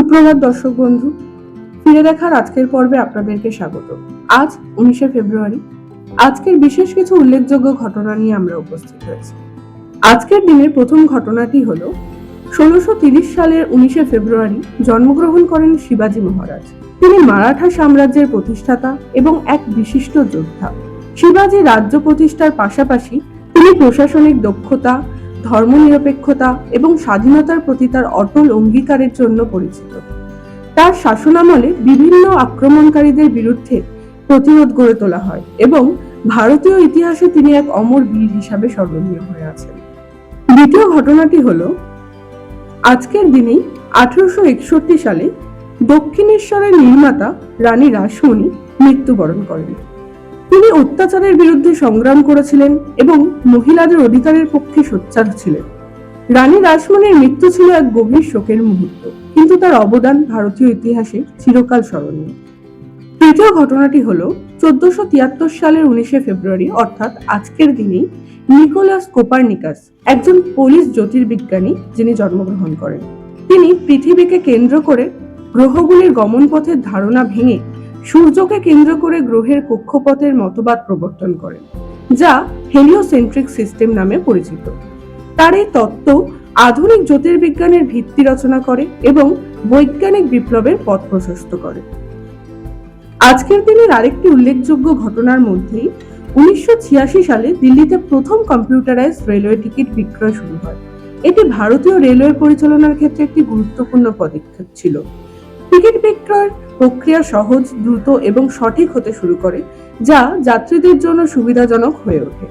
সুপ্রভাত দর্শক বন্ধু, ফিরে দেখার আজকের পর্বে আপনাদেরকে স্বাগত। আজ উনিশে ফেব্রুয়ারি। আজকের বিশেষ কিছু উল্লেখযোগ্য ঘটনা নিয়ে আমরা উপস্থিত হয়েছি। আজকের দিনের প্রথম ঘটনাটি হলো, ষোলোশো তিরিশ সালের উনিশে ফেব্রুয়ারি জন্মগ্রহণ করেন শিবাজী মহারাজ। তিনি মারাঠা সাম্রাজ্যের প্রতিষ্ঠাতা এবং এক বিশিষ্ট যোদ্ধা। শিবাজী রাজ্য প্রতিষ্ঠার পাশাপাশি তিনি প্রশাসনিক দক্ষতা ধর্মনিরপেক্ষতা এবং স্বাধীনতার প্রতি তার অটল অঙ্গীকারের জন্য পরিচিত। তার শাসনামলে বিভিন্ন আক্রমণকারীদের বিরুদ্ধে প্রতিরোধ গড়ে তোলা হয় এবং ভারতীয় ইতিহাসে তিনি এক অমর বীর হিসাবে স্মরণীয় হয়ে আছেন। দ্বিতীয় ঘটনাটি হলো, আজকের দিনেই আঠারোশো একষট্টি সালে দক্ষিণেশ্বরের নির্মাতা রানী রাসমণি মৃত্যুবরণ করেন। তিনি অত্যাচারের বিরুদ্ধে সংগ্রাম করেছিলেন এবং মহিলাদের অধিকারের পক্ষে সোচ্চার ছিলেন। রানী রাসমণির মৃত্যু ছিল এক গভীর শোকের মুহূর্ত, কিন্তু তার অবদান ভারতীয় ইতিহাসে চিরকাল স্মরণীয়। তৃতীয় ঘটনাটি হল চোদ্দশো তিয়াত্তর সালের উনিশে ফেব্রুয়ারি, অর্থাৎ আজকের দিনেই নিকোলাস কোপারনিকাস, একজন পোলিশ জ্যোতির্বিজ্ঞানী যিনি জন্মগ্রহণ করেন। তিনি পৃথিবীকে কেন্দ্র করে গ্রহগুলির গমনপথের ধারণা ভেঙে সূর্যকে কেন্দ্র করে গ্রহের কক্ষপথের মতবাদ প্রবর্তন করেন, যা হেলিওসেন্ট্রিক সিস্টেম নামে পরিচিত। তার এই তত্ত্ব আধুনিক জ্যোতির্বিজ্ঞানের ভিত্তি রচনা করে এবং বৈজ্ঞানিক বিপ্লবের পথ প্রশস্ত করে। আজকের দিনের আরেকটি উল্লেখযোগ্য ঘটনার মধ্যেই উনিশশো ছিয়াশি সালে দিল্লিতে প্রথম কম্পিউটারাইজ রেলওয়ে টিকিট বিক্রয় শুরু হয়। এটি ভারতীয় রেলওয়ে পরিচালনার ক্ষেত্রে একটি গুরুত্বপূর্ণ পদক্ষেপ ছিল। টিকিট বিক্রয়ের প্রক্রিয়া সহজ, দ্রুত এবং সঠিক হতে শুরু করে, যা যাত্রীদের জন্য সুবিধাজনক হয়ে ওঠে।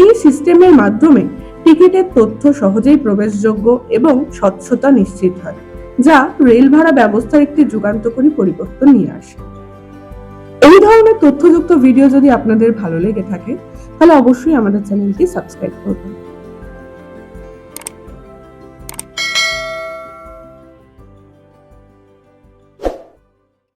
এই সিস্টেমের মাধ্যমে টিকিটের তথ্য সহজেই প্রবেশযোগ্য এবং স্বচ্ছতা নিশ্চিত হয়, যা রেল ভাড়া ব্যবস্থার একটি যুগান্তকারী পরিবর্তন নিয়ে আসে। এই ধরনের তথ্যযুক্ত ভিডিও যদি আপনাদের ভালো লেগে থাকে, তাহলে অবশ্যই আমাদের চ্যানেলটি সাবস্ক্রাইব করবেন।